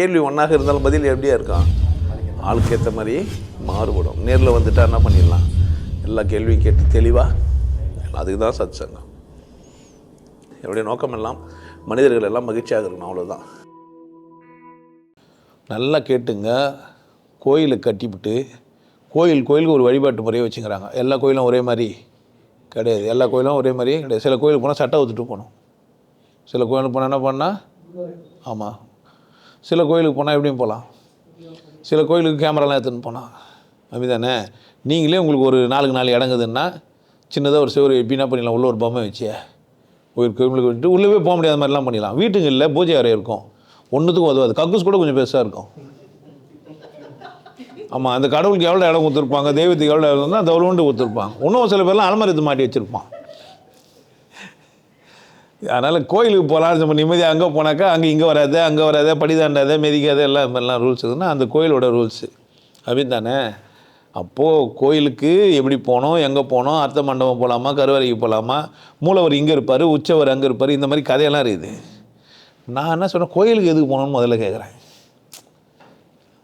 கேள்வி ஒன்றாக இருந்தாலும் பதில் எப்படியா இருக்கான் ஆளுக்கு ஏற்ற மாதிரி மாறுபடும். நேரில் வந்துட்டா என்ன பண்ணிடலாம்? எல்லா கேள்வியும் கேட்டு தெளிவாக அதுக்கு தான் சத் சங்கம் என்னுடைய நோக்கம் எல்லாம் மனிதர்கள் எல்லாம் மகிழ்ச்சியாக இருக்கணும் அவ்வளோதான் நல்லா கேட்டுங்க. கோயிலை கட்டிவிட்டு கோயில் கோயிலுக்கு ஒரு வழிபாட்டு முறையை வச்சுக்கிறாங்க. எல்லா கோயிலும் ஒரே மாதிரி கிடையாது. எல்லா கோயிலும் ஒரே மாதிரி கிடையாது. சில கோயிலுக்கு போனால் சட்டை ஊற்றிட்டு போகணும். சில கோயிலுக்கு போனால் என்ன பண்ணால் ஆமாம் சில கோயிலுக்கு போனால் எப்படியும் போகலாம். சில கோயிலுக்கு கேமராலாம் எடுத்துன்னு போனால் அப்படிதானே? நீங்களே உங்களுக்கு ஒரு நாளுக்கு நாலு இடங்குதுன்னா சின்னதாக ஒரு சிவரு எப்படின்னா பண்ணிடலாம். உள்ளே ஒரு பொம்மை வச்சு. கோயில் கோயிலுக்கு விட்டு உள்ளவே போக முடியாத மாதிரிலாம் பண்ணிடலாம். வீட்டுங்களில் பூஜை அறை இருக்கும். ஒன்றுத்துக்கும் உதவாது. கக்கூஸ் கூட கொஞ்சம் பெருசாக இருக்கும். ஆமாம் அந்த கடவுளுக்கு எவ்வளோ இடம் கொடுத்துருப்பாங்க? தெய்வத்துக்கு எவ்வளோ இடம் இருந்தால் கொடுத்துருப்பாங்க. இன்னும் சில பேர்லாம் அலமாரி மாட்டி வச்சுருப்பான். அதனால் கோயிலுக்கு போகலாம். நம்ம நிம்மதியாக அங்கே போனாக்கா அங்கே இங்கே வராது அங்கே வராது படிதாண்டாத மெதிக்காத எல்லாம் இந்த மாதிரிலாம் ரூல்ஸ் இருக்குன்னா அந்த கோயிலோட ரூல்ஸு அப்படின்னு தானே? அப்போது கோயிலுக்கு எப்படி போகணும் எங்கே போனோம் அர்த்த மண்டபம் போகலாமா கருவறைக்கு போகலாமா மூலவர் இங்கே இருப்பார் உச்சவர் அங்கே இருப்பார் இந்த மாதிரி கதையெல்லாம் இருக்குது. நான் என்ன சொன்னேன் கோயிலுக்கு எதுக்கு போகணும்னு முதல்ல கேட்குறேன்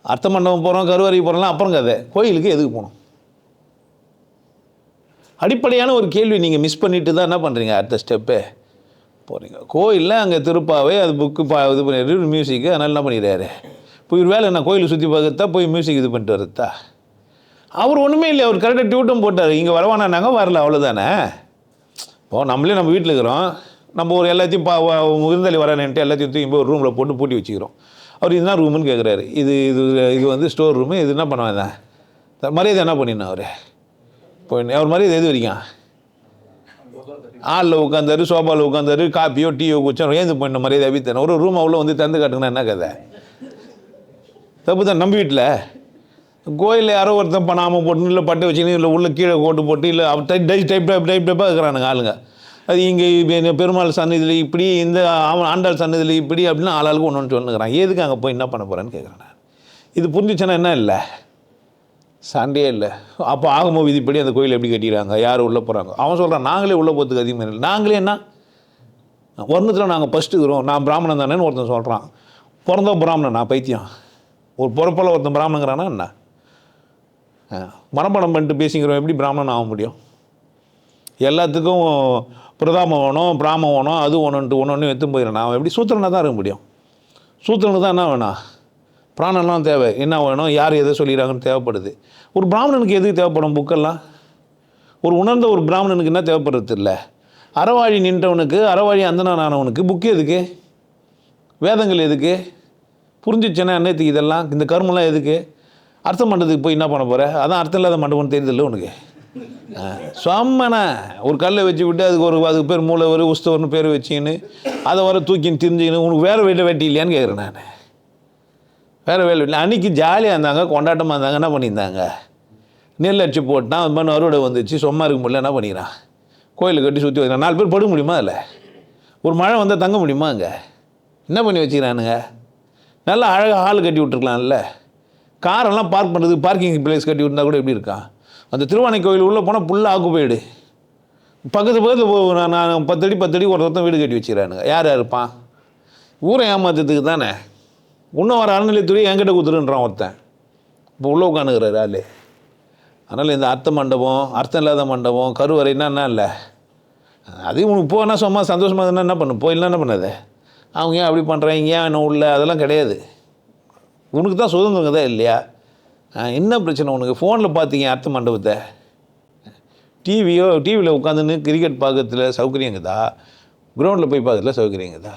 அர்த்த மண்டபம் போகிறோம் கருவறைக்கு போகிறோம்லாம் அப்புறம் கதை. கோயிலுக்கு எதுக்கு போகணும்? அடிப்படையான ஒரு கேள்வி நீங்கள் மிஸ் பண்ணிட்டு தான் என்ன பண்ணுறீங்க அடுத்த ஸ்டெப்பே போகிறீங்க கோயிலில் அங்கே திருப்பாவே அது புக்கு பா இது பண்ணிடுறது மியூசிக்கு அதனால் என்ன பண்ணிடுறாரு? இப்போ ஒரு வேலை என்ன கோயிலை சுற்றி பார்க்கறதா போய் மியூசிக் இது பண்ணிட்டு வரதா? அவர் ஒன்றுமே இல்லை அவர் கரெக்டாக டியூட்டும் போட்டார். இங்கே வரவானாங்க வரல அவ்வளோதானே இப்போ நம்மளே நம்ம வீட்டில் இருக்கிறோம். நம்ம ஒரு எல்லாத்தையும் பா வ- விருந்தாளி வரேன்ட்டு எல்லாத்தையும் தூக்கி போய் ஒரு ரூமில் போட்டு பூட்டி வச்சுக்கிறோம். அவர் இதுதான் ரூமுன்னு கேட்குறாரு இது இது இது வந்து ஸ்டோர் ரூமு இது என்ன பண்ணுவேன் மரியாதை என்ன பண்ணிடணும் அவர்? போய் அவர் மரியாதை எது வரைக்கும்? ஆளில் உட்காந்தாரு சோபாவில் உட்காந்தாரு காப்பியோ டீயோ குச்சோ ஏந்து பண்ண மரியாதை அபித்தன ஒரு ரூம் அவ்வளோ வந்து திறந்து காட்டுங்கன்னா என்ன கதை? தப்பு தான் நம்ம வீட்டில் கோயிலில் யாரோ ஒருத்தன் பண்ணாமல் போட்டு இல்லை பட்டை வச்சுக்கணும் இல்லை உள்ளே கீழே கோட்டு போட்டு இல்லை type type type type type டைப்பாக இருக்கிறானுங்க ஆளுங்க. அது இங்கே பெருமாள் சன்னதியில் இப்படி இந்த அவன் ஆண்டாள் சன்னதியில் இப்படி அப்படின்னு ஆளாளுக்கு ஒன்று ஒன்று சொல்லுங்கிறான். எதுக்கு அங்கே போய் என்ன பண்ண போகிறேன்னு கேட்குறேன் நான் இது புரிஞ்சிச்சுன்னா என்ன இல்லை? சண்டையே இல்லை. அப்போ ஆகமோ விதிப்படி அந்த கோயில் எப்படி கட்டிடுறாங்க யார் உள்ளே போகிறாங்க அவன் சொல்கிறான் நாங்களே உள்ளே போகிறதுக்கு அதிகமாக இல்லை. நாங்களே என்ன? வருணத்தில் நாங்கள் ஃபஸ்ட்டு இருக்கிறோம். நான் பிராமணன் தானேன்னு ஒருத்தன் சொல்கிறான் பிறந்த பிராமணன் நான் பைத்தியம். ஒரு பிறப்பில் ஒருத்தன் பிராமணங்கிறானா என்ன? ஆ, மனப்பாடம் பண்ணிட்டு பேசிக்கிறோம் எப்படி பிராமணன் ஆக முடியும்? எல்லாத்துக்கும் பிரதாமம் வேணும் பிராமம் வேணும் அது ஒன்றுன்ட்டு ஒன்று ஒன்று எடுத்து போயிடறேன் அவன் எப்படி சூத்திரனாக தான் இருக்க முடியும். சூத்திரனு தான் என்ன வேணாம்? பிராணம்லாம் தேவை. என்ன வேணும்? யார் எதை சொல்லிடுறாங்கன்னு தேவைப்படுது. ஒரு பிராமணனுக்கு எதுக்கு தேவைப்படும் புக்கெல்லாம்? ஒரு உணர்ந்த ஒரு பிராமணனுக்கு என்ன தேவைப்படுறது இல்லை அறவாழி நின்றவனுக்கு அறவாழி அந்தனானவனுக்கு புக்கு எதுக்கு? வேதங்கள் எதுக்கு? புரிஞ்சிச்சேன்னா என்னத்துக்கு இதெல்லாம்? இந்த கர்மெல்லாம் எதுக்கு? அர்த்தம் பண்ணுறதுக்கு போய் என்ன பண்ண போகிற அதான் அர்த்தம் இல்லாத மண்டபம்னு தெரியுதில்ல உனக்கு. சொம்மன ஒரு கல்லை வச்சு விட்டு அதுக்கு ஒரு அதுக்கு பேர் மூலவர் உஸ்தவர்னு பேர் வச்சிக்கின்னு அதை வர தூக்கின்னு திரிஞ்சுக்கின்னு உனக்கு வேறு வேலை வெட்டி இல்லையான்னு கேட்குறேன் நான். வேறு வேலை இல்லை. அன்றைக்கி ஜாலியாக இருந்தாங்க கொண்டாட்டமாக இருந்தாங்க என்ன பண்ணியிருந்தாங்க? நெல் அடிச்சு போட்டான் அது மாதிரி அறுவடை வந்துச்சு. சும்மா இருக்க முடியல என்ன பண்ணிக்கிறான்? கோயிலை கட்டி சுற்றி வைக்கிறான் நாலு பேர் படுக்க முடியுமா அதில்? ஒரு மழை வந்தால் தங்க முடியுமா அங்கே? என்ன பண்ணி வச்சுக்கிறானுங்க? நல்லா அழகாக ஆள் கட்டி விட்ருக்கலாம்ல காரெல்லாம் பார்க் பண்ணுறதுக்கு பார்க்கிங் பிளேஸ் கட்டி விட்டுருந்தா கூட எப்படி இருக்கான்? அந்த திருவானை கோயில் உள்ளே போனால் ஃபுல்லாக ஆக்குப்பைடு பக்கத்து பக்கத்தில் நான் நான் பத்தடி பத்தடி ஒருத்தன் வீடு கட்டி வச்சுக்கிறானுங்க. யார் யாருப்பான் ஊரை ஏமாத்துறதுக்கு தானே? இன்னும் வர அறநிலையத்துறை என்கிட்ட கொடுத்துருன்றான் ஒருத்தன். இப்போ உள்ளே உட்காந்துக்கிறாரு ஆளு. அதனால் இந்த அர்த்த மண்டபம் அர்த்தம் இல்லாத மண்டபம் கருவறைன்னா என்ன இல்லை? அதையும் உனக்கு போனால் சும்மா சந்தோஷமாக இருந்தா என்ன பண்ணு போயிடலாம் என்ன பண்ணாது? அவங்க ஏன் அப்படி பண்ணுறாங்க ஏன் என்ன உள்ள? அதெல்லாம் கிடையாது. உனக்கு தான் சுதந்திரம் தான் இல்லையா? என்ன பிரச்சனை உனக்கு? ஃபோனில் பார்த்தீங்க அர்த்த மண்டபத்தை? டிவியோ டிவியில் உட்காந்துன்னு கிரிக்கெட் பார்க்கறதுல சௌகரியங்குதா கிரவுண்டில் போய் பார்க்கறதுல சௌகரியங்குதா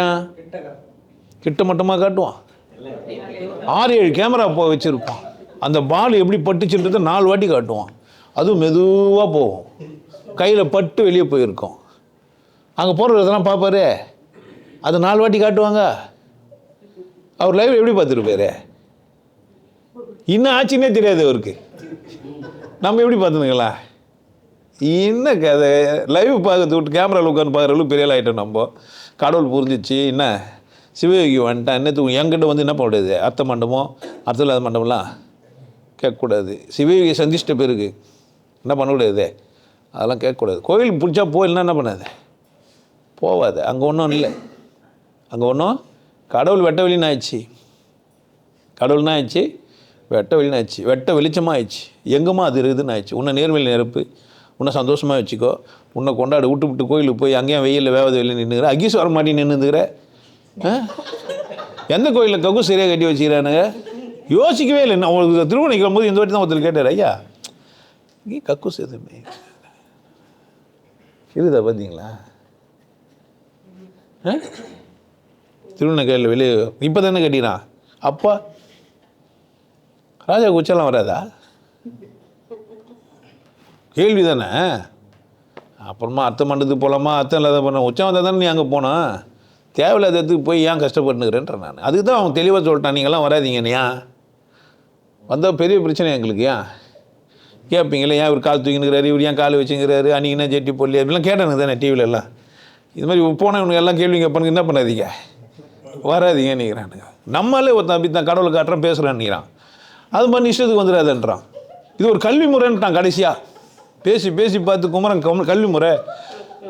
ஏன்? கிட்ட மட்டுமா காட்டுவான். ஆறு ஏழு கேமரா போ வச்சுருப்பான். அந்த பால் எப்படி பட்டுச்சுன்றதை நாலு வாட்டி காட்டுவான். அதுவும் மெதுவாக போகும். கையில் பட்டு வெளியே போயிருக்கும். அங்கே போகிறதெல்லாம் பார்ப்பாரு அது நாலு வாட்டி காட்டுவாங்க. அவர் லைவ் எப்படி பார்த்துருப்பாரு? இன்னும் ஆச்சுன்னே தெரியாது அவருக்கு. நம்ம எப்படி பார்த்துனுங்களா என்ன கதை? லைவ் பார்க்கறது விட்டு கேமராவில் உட்காந்து பார்க்குற அளவுக்கு பெரிய ஆகிட்டோம் நம்ம. கடவுள் புரிஞ்சிச்சு என்ன? சிவயோகி வந்துட்டான் என்னத்துக்கு என்கிட்ட வந்து என்ன பண்ணுறது? அர்த்த மண்டபம்? அர்த்தம் இல்லாத மண்டபம்லாம் கேட்கக்கூடாது. சிவயோகியை சந்திச்சிட்ட பிறகு என்ன பண்ணக்கூடாது அதெல்லாம் கேட்கக்கூடாது. கோயில் பிடிச்சா போயில்னா என்ன பண்ணாது? போவாது. அங்கே ஒன்றும் இல்லை. அங்கே ஒன்றும் கடவுள் வெட்ட வெளின்னு ஆயிடுச்சு. கடவுள்னா ஆயிடுச்சு வெட்ட வெளின்னு ஆயிடுச்சு. வெட்ட வெளிச்சமாக ஆயிடுச்சு. எங்கேம்மா அது இருக்குதுன்னு ஆயிடுச்சு. உன்னை நேர்மையில் நெருப்பு. உன்னை சந்தோஷமாக வச்சுக்கோ. உன்னை கொண்டாடு விட்டு விட்டு கோயிலுக்கு போய் அங்கேயும் வெயிலில் வேவது வெளியில் நின்றுக்கிற அகீஸ் வர மாட்டி நின்றுக்கிற எந்த கோயிலில் ககு சரியாக கட்டி வச்சுக்கிறானுங்க? யோசிக்கவே இல்லை. நான் உங்களுக்கு திருவண்ணிக்கு போது இந்த வாட்டி தான் ஒருத்தர் கேட்டார் ஐயா இங்கே கக்கூஸ் எதுவுமே இருக்குதா பார்த்தீங்களா? திருவண்ணக்கையில் வெளியே இப்போ தானே கட்டினான்? அப்பா ராஜா குச்செல்லாம் வராதா? கேள்வி தானே அப்புறமா அத்தை மண்டத்துக்கு போகலாமா அத்தை இல்லாத பண்ண உச்சம் வந்தால் தானே நீ அங்கே போனோம் தேவையில்லாத இடத்துக்கு போய் ஏன் கஷ்டப்பட்டுக்கிறேன்ற நான். அதுக்கு தான் அவன் தெளிவாக சொல்லிட்டான் நீங்களாம் வராதீங்க ஏன் வந்தால் பெரிய பிரச்சனை எங்களுக்கு ஏன்? கேட்பீங்களே ஏன் இவர் கால் தூக்கினுக்கிறாரு இவர் ஏன் கால் வச்சுங்கிறாரு அன்றைக்கினா ஜெட்டி பொல்லி அப்படிலாம் கேட்டானுங்க தானே டிவியில எல்லாம். இது மாதிரி போனவனுக்கு எல்லாம் கேள்வி கேட்பானுங்க என்ன பண்ணாதீங்க? வராதிங்க நிற்கிறானுங்க நம்மளே ஒருத்தன் அப்படி தான் கடவுளை காட்டுறான் பேசுகிறான் நிற்கிறான் அது மாதிரி இஷ்டத்துக்கு வந்துடாதுன்றான் இது ஒரு கல்வி முறைன்ட்டான் கடைசியாக பேசி பேசி பார்த்து குமரன் கம் கல்வி முறை.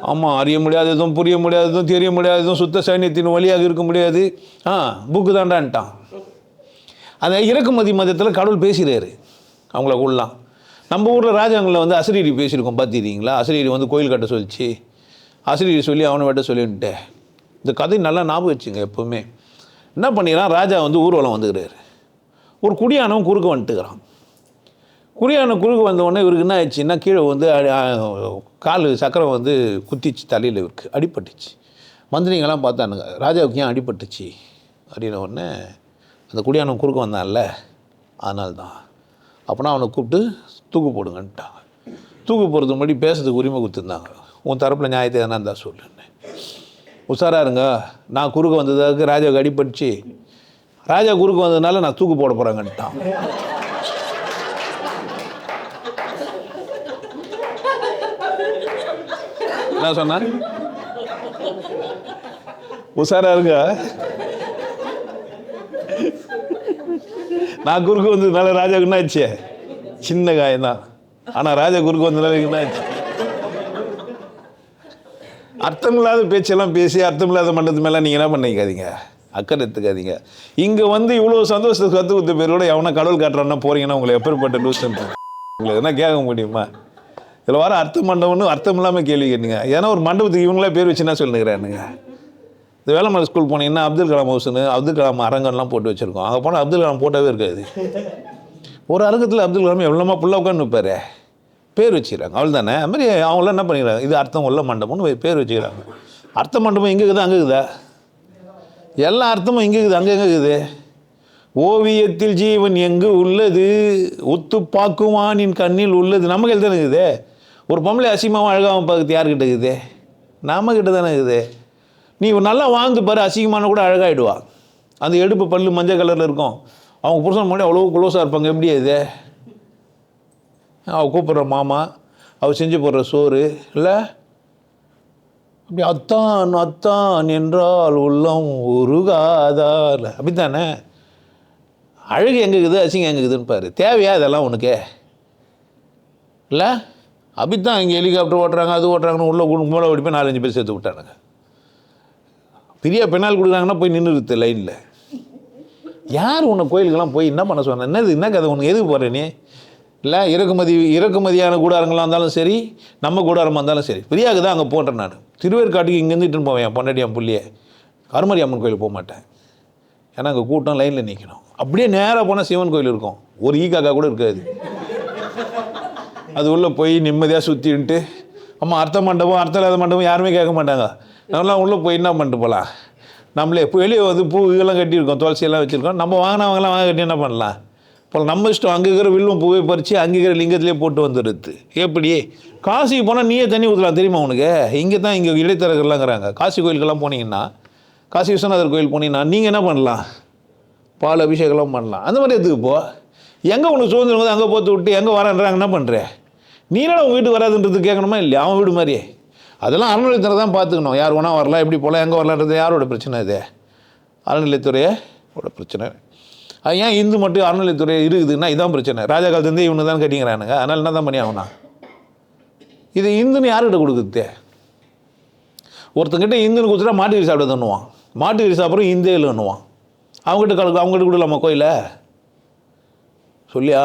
ஆமாம் அறிய முடியாததும் புரிய முடியாததும் தெரிய முடியாததும் சுத்த சைன்யத்தின் வழியாக இருக்க முடியாது. ஆ புக்கு தாண்டான்ட்டான். அந்த இறக்குமதி மதத்தில் கடவுள் பேசுகிறாரு அவங்கள உள்ளலாம் நம்ம ஊரில் ராஜாங்களில் வந்து அசிரியடி பேசியிருக்கோம் பார்த்துக்கிறீங்களா அசிரியடி வந்து கோயில் கட்ட சொல்லிச்சு. அசிரியடி சொல்லி அவனை வெட்ட சொல்லின்ட்டு. இந்த கதை நல்லா ஞாபகம் வச்சுங்க எப்போவுமே. என்ன பண்ணிக்கிறான் ராஜா வந்து ஊர்வலம் வந்துக்கிறாரு. ஒரு குடியானவன் குறுக்க வந்துட்டுக்கிறான். குடியான குறுக்க வந்த உடனே இவருக்கு என்ன ஆயிடுச்சுன்னா கீழே வந்து அடி- கால் சக்கரம் வந்து குத்திச்சு தலையில் இவருக்கு அடிபட்டுச்சு. மந்திரிங்கெல்லாம் பார்த்தானுங்க ராஜாவுக்கு ஏன் அடிபட்டுச்சு? அப்படின்ன உடனே அந்த குடியானவன் குறுக்க வந்தான்ல அதனால்தான். அப்போனா அவனை கூப்பிட்டு தூக்கு போடுங்கன்ட்டாங்க. தூக்கு போடுறதுக்கு முன்னாடி பேசுறதுக்கு உரிமை கொடுத்துருந்தாங்க. உன் தரப்பில் நியாயத்தை எதனா இருந்தால் சொல்லுன்னு. உஷாரா இருங்க நான் குறுக்க வந்ததுக்கு ராஜாவுக்கு அடிபட்டுச்சு. ராஜா குறுக்க வந்ததுனால நான் தூக்கு போட போகிறேங்கன்ட்டான் என்ன சொன்னான் உஷாரா இருங்க. நான் குறுக்கு வந்ததுனால ராஜாவுக்கு என்ன ஆச்சு சின்ன காயம் தான் ஆனால் ராஜா குறுக்கு வந்ததுனால என்ன ஆச்சு அர்த்தமில்லாத பேச்செல்லாம் பேசி அர்த்தமில்லாத மண்டத்து மேலே நீங்கள் என்ன பண்ணிக்காதீங்க? அக்கறை எடுத்துக்காதீங்க. இங்கே வந்து இவ்வளோ சந்தோஷத்தை கற்று கொடுத்த பேரோட எவனா கடவுள் காட்டுறான்னா போறீங்கன்னா உங்களை எப்பேற்பட்ட லூஸ் உங்களுக்கு என்ன கேட்க முடியுமா? இதில் வர அர்த்த மண்டபம்னு அர்த்தம் இல்லாமல் கேள்வி கேட்டீங்க. ஏன்னா ஒரு மண்டபத்துக்கு இவங்களே பேர் வச்சு என்ன சொல்லுங்கிறானுங்க இந்த வேலைமலை ஸ்கூல் போனீங்கன்னா அப்துல் கலாம் ஹவுஸ்னு அப்துல் கலாம் அரங்கம்லாம் போட்டு வச்சுருக்கோம். அங்கே போனால் அப்துல் கலாம் போட்டாவே இருக்காது. ஒரு அரங்கத்தில் அப்துல் கலாம் எவ்வளோமா புள்ள உட்காந்து நிற்பார் பேர் வச்சுக்கிறாங்க. அவள் தானே அது மாதிரி அவங்களாம் என்ன பண்ணிக்கிறாங்க? இது அர்த்தம் உள்ள மண்டபம்னு பேர் வச்சுக்கிறாங்க. அர்த்த மண்டபம் இங்கே இருக்குது? அங்கே இருக்குதா? எல்லா அர்த்தமும் இங்கே இருக்குது. அங்கே எங்கே இருக்குது? ஓவியத்தில் ஜீவன் எங்கு உள்ளது? ஒத்து பாக்குவானின் கண்ணில் உள்ளது. நமக்கு கையில் தானே இருக்குது. ஒரு பொம்பளை அசிங்கமாக அழகாகவும் பார்க்குது யார்கிட்ட இருக்குது? நம்ம கிட்ட தானே இருக்குது. நீ நல்லா வாழ்ந்து பாரு அசிங்கமான கூட அழகாகிடுவா அந்த எடுப்பு பல்லு மஞ்சள் கலரில் இருக்கும். அவங்க புருஷன் முன்னாடி அவ்வளோ க்ளோஸாக இருப்பாங்க. எப்படி இது அவள் கூப்பிட்ற மாமா அவள் செஞ்சு போடுற சோறு இல்லை? அப்படி அத்தான் அத்தான் என்றால் உள்ளம் உருகாதார் அப்படித்தானே? அழகு எங்கே இருக்குது அசிங்கம் எங்கே இருக்குதுன்னு பாரு. தேவையா இதெல்லாம் உனக்கு? இல்லை? அப்படித்தான் இங்கே ஹெலிகாப்டர் ஓட்டுறாங்க அது ஓட்டுறாங்கன்னு உள்ள மூளை ஓடி போய் நாலஞ்சு பேர் சேர்த்து விட்டானுங்க. பெரிய பெனால் கொடுக்குறாங்கன்னா போய் நின்றுருது லைனில் யார் உன்னை கோயிலுக்கெல்லாம் போய் என்ன பண்ண சொன்ன? என்னது என்ன கதை உனக்கு? எதுக்கு போகிற நீ? இல்லை இறக்குமதி இறக்குமதியான கூடாரங்களாக இருந்தாலும் சரி நம்ம கூடாரமாக இருந்தாலும் சரி. பெரியாக்கு தான் அங்கே போட்டேன் நான். திருவேற்காட்டுக்கு இங்கேருந்து இட்டுன்னு போவேன் என் பொண்டாட்டி என் புள்ளியே. கருமரி அம்மன் கோயிலுக்கு போக மாட்டேன். ஏன்னா அங்கே கூட்டம் லைனில் நிற்கணும் அப்படியே நேராக போனால் சிவன் கோயில் இருக்கும். ஒரு ஈ காக்கா கூட இருக்காது. அது உள்ளே போய் நிம்மதியாக சுற்றின்ட்டு அம்மா அர்த்த மண்டபம் அர்த்தம் இல்லாத மண்டபம் யாருமே கேட்க மாட்டாங்க. நம்மளாம் உள்ளே போய் என்ன பண்ணிட்டு போகலாம் நம்மளே இப்போ வெளியே வந்து பூ இதெல்லாம் கட்டியிருக்கோம் துளசியெல்லாம் வச்சுருக்கோம். நம்ம வாங்கினவங்களாம் வாங்க கட்டி என்ன பண்ணலாம்? இப்போ நம்ம இஷ்டம் அங்கே இருக்கிற வில்லும் பூவை பறித்து அங்கே இருக்கிற லிங்கத்திலே போட்டு வந்துடுது எப்படி? காசிக்கு போனால் நீயே தண்ணி ஊற்றலாம் தெரியுமா உனக்கு? இங்கே தான் இங்கே இடைத்தரகர்லாங்கிறாங்க காசி கோயிலுக்கெல்லாம் போனீங்கன்னா காசி விஸ்வநாதர் கோயில் போனீங்கன்னா நீங்கள் என்ன பண்ணலாம்? பால் அபிஷேகம்லாம் பண்ணலாம். அந்த மாதிரி எதுக்கு போ எங்கே உனக்கு சுதந்திரம் வந்து அங்கே போத்து விட்டு எங்கே வரேன்றாங்க என்ன பண்ணுறேன் நீ என்னடா உங்கள் வீட்டுக்கு வராதுன்றது கேட்கணுமா இல்லையா? அவன் வீடு மாதிரியே. அதெல்லாம் அறநிலையத்துறை தான் பார்த்துக்கணும். யார் வேணால் வரலாம் எப்படி போகலாம் எங்கே வரலான்றது யாரோட பிரச்சனை இது? அறநிலையத்துறையோட பிரச்சனை. அது ஏன் இந்து மட்டும் அறநிலையத்துறை இருக்குதுன்னா இதான் பிரச்சனை. ராஜா காலத்துலேருந்தே இவனு தான் கட்டிங்கிறானுங்க அதனால் என்ன தான் பண்ணி ஆகணும்? இது இந்துன்னு யார்கிட்ட கொடுக்குறது? ஒருத்தங்கிட்ட இந்துன்னு கொடுத்துட்டா மாட்டு கறி சாப்பிட தண்ணுவான் மாட்டு கறி சாப்பிட்றோம் இந்தேலுன்னுவான் அவங்ககிட்ட கலக்கு அவங்ககிட்ட கொடுக்கலாமா கோயிலை? சொல்லியா?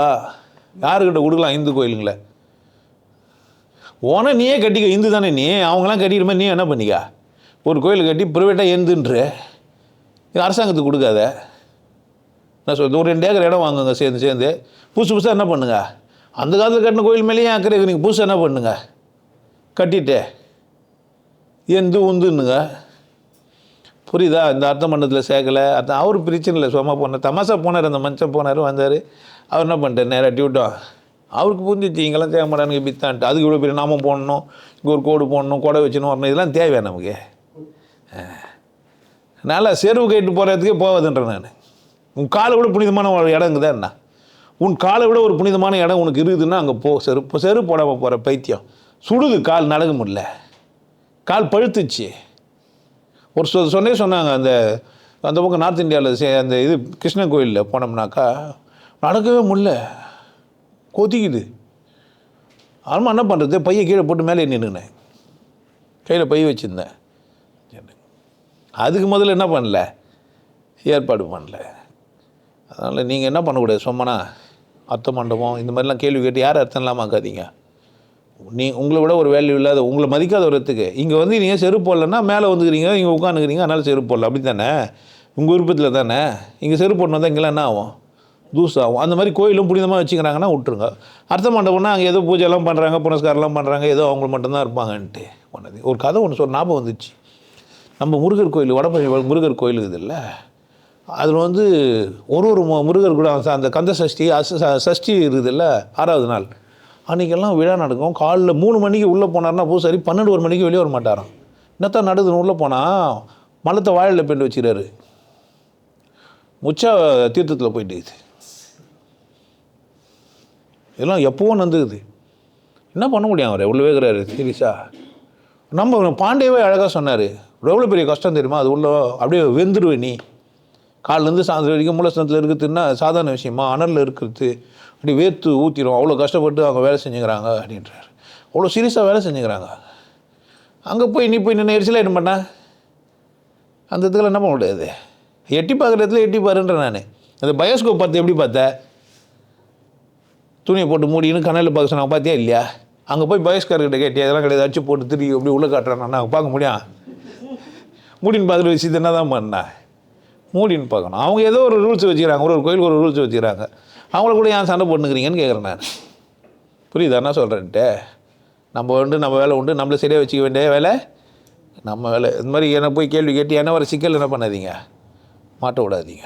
யாருக்கிட்ட கொடுக்கலாம் இந்து கோயிலுங்களே? உன நீயே கட்டிக்க இந்து தானே நீ? அவங்களாம் கட்டிக்கிற மாதிரி நீ என்ன பண்ணிக்க? ஒரு கோயில் கட்டி ப்ரைவேட்டாக எழுந்துன்று இது அரசாங்கத்துக்கு கொடுக்காத. நான் சொல் ஒரு ரெண்டு ஏக்கர் இடம் வாங்குங்க சேர்ந்து சேர்ந்து. புதுசு புதுசாக என்ன பண்ணுங்க? அந்த காலத்தில் கட்டின கோயில் மேலேயும் அக்கறை நீங்கள் புதுசாக என்ன பண்ணுங்க? கட்டிட்டு எந்து உந்துன்னுங்க. புரியுதா? இந்த அர்த்த மண்டலத்தில் சேர்க்கலை. அர்த்தம் அவர் பிரச்சனை இல்லை. சும்மா போனார் தமாசா போனார் அந்த மனுஷன் போனார் வந்தார். அவர் என்ன பண்ணிட்டார்? நேராக டியூட்டோம். அவருக்கு புரிஞ்சிச்சு இங்கெல்லாம் தேவை மாட்டானுங்க பித்தான்ட்டு அதுக்கு இவ்வளோ பெரிய நாமம் போடணும் இங்கே ஒரு கோடு போடணும் கொடை வச்சுன்னு வரணும் இதெல்லாம் தேவை நமக்கு? நல்லா செருவு கேட்டு போகிறதுக்கே போகாதுன்றேன் நான். உன் காலை விட புனிதமான ஒரு இடம் தான் என்ன? உன் காலை விட ஒரு புனிதமான இடம் உனக்கு இருக்குதுன்னா அங்கே போ. செருப்பு செருப்பு போடாமல் போகிற பைத்தியம். சுடுது கால் நடக்க முடியல. கால் பழுத்துச்சு. ஒரு சொ சொன்னே சொன்னாங்க அந்த அந்த பக்கம் நார்த் இந்தியாவில் அந்த இது கிருஷ்ண கோயிலில் போனோம்னாக்கா நடக்கவே முடியல. கொதிக்குது. ஆரம்ப என்ன பண்ணுறது பையை கீழே போட்டு மேலே நின்றுனேன் கையில் பை வச்சுருந்தேன். அதுக்கு முதல்ல என்ன பண்ணல? ஏற்பாடு பண்ணல. அதனால் நீங்கள் என்ன பண்ணக்கூடாது? சும்மனா அர்த்த மண்டபம் இந்த மாதிரிலாம் கேள்வி கேட்டு யார் அர்த்தம் இல்லாமல் ஆக்காதீங்க. நீ உங்களை விட ஒரு வேல்யூ இல்லாத உங்களை மதிக்காத ஒரு இடத்துக்கு. இங்கே வந்து நீங்கள் செருப்பு போடலன்னா மேலே வந்துக்கிறீங்க இங்கே உட்காந்துக்கிறீங்க அதனால் செருப்பு போடல. அப்படி தானே உங்கள் விருப்பத்தில் தானே? இங்கே செருப்பு போடணும் தான் இங்கெல்லாம் என்ன ஆகும்? தூசு ஆகும் அந்த மாதிரி கோயிலும் புனிதமாக வச்சுக்கிறாங்கன்னா விட்ருங்க அர்த்த மண்டபம்னா அங்கே ஏதோ பூஜைலாம் பண்ணுறாங்க புனஸ்காரம்லாம் பண்ணுறாங்க ஏதோ அவங்க மட்டும்தான் இருப்பாங்கன்ட்டு ஒன்று ஒரு கதை ஒன்று சொல் ஞாபகம் வந்துச்சு. நம்ம முருகர் கோயில் வடபழனி முருகர் கோயில் இருக்குதுல்ல? அதில் வந்து ஒரு ஒரு முருகர் கூட அந்த- கந்த சஷ்டி ச- சஷ்டி இருக்குதுல்ல ஆறாவது நாள். அன்றைக்கெல்லாம் விழா நடக்கும். காலைல மூணு மணிக்கு உள்ளே போனார்னா பூசாரி பன்னெண்டு ஒரு மணிக்கு வெளியே வர மாட்டாராம் என்னத்தான் நடுதுன்னு உள்ளே போனால் மலத்தை வாழையில் பெண்டு வச்சுக்கிறாரு. முச்சா தீர்த்தத்தில் போயிட்டு இருக்குது. இதெல்லாம் எப்பவும் நந்துக்குது என்ன பண்ண முடியும் அவர்? எவ்வளோ வேகிறாரு சீரியஸா? நம்ம பாண்டியவே அழகாக சொன்னார். எவ்வளோ பெரிய கஷ்டம் தெரியுமா? அது உள்ள அப்படியே வெந்துருவே நீ. காலிலேருந்து சாயந்தரம் வரைக்கும் மூலஸ்தானத்தில் இருக்கிறதுன்னா சாதாரண விஷயமா? அனலில் இருக்கிறது. அப்படி வேர்த்து ஊற்றிடும் அவ்வளோ கஷ்டப்பட்டு அவங்க வேலை செஞ்சுக்கிறாங்க அப்படின்றார். அவ்வளோ சீரியஸாக வேலை செஞ்சுக்கிறாங்க. அங்கே போய் நீ போய் நின்று எரிச்சலாக என்ன பண்ண? அந்த இதுக்கெல்லாம் என்ன பண்ண முடியாது? எட்டி பார்க்குற இடத்துல எட்டி பாருன்ற நான். அந்த பயோஸ்கோப் பார்த்து எப்படி பார்த்த? துணியை போட்டு மூடின்னு கண்ணில் பார்க்க நான் பார்த்தியா இல்லையா? அங்கே போய் பயஸ்கார்கிட்ட கேட்டியா இதெல்லாம் கிடையாது அடிச்சு போட்டு திரும்பி அப்படி உள்ளே காட்டுறான் நான் பார்க்க முடியும்? மூடின்னு பார்க்குற விஷயத்தை என்ன தான் பண்ணா? மூடின்னு பார்க்கணும். அவங்க ஏதோ ஒரு ரூல்ஸ் வச்சுக்கிறாங்க ஒரு ஒரு கோயிலுக்கு ஒரு ரூல்ஸ் வச்சுக்கிறாங்க. அவங்கள கூட ஏன் சண்டை போட்டுக்கிறீங்கன்னு கேட்குறேன் நான். புரியுதா? என்ன சொல்கிறேன்ட்டு நம்ம உண்டு நம்ம வேலை உண்டு நம்மளை சரியாக வச்சுக்க வேண்டிய வேலை நம்ம வேலை. இந்த மாதிரி என்ன போய் கேள்வி கேட்டு என்ன வர சிக்கல் என்ன பண்ணாதீங்க? மாட்ட விடாதீங்க.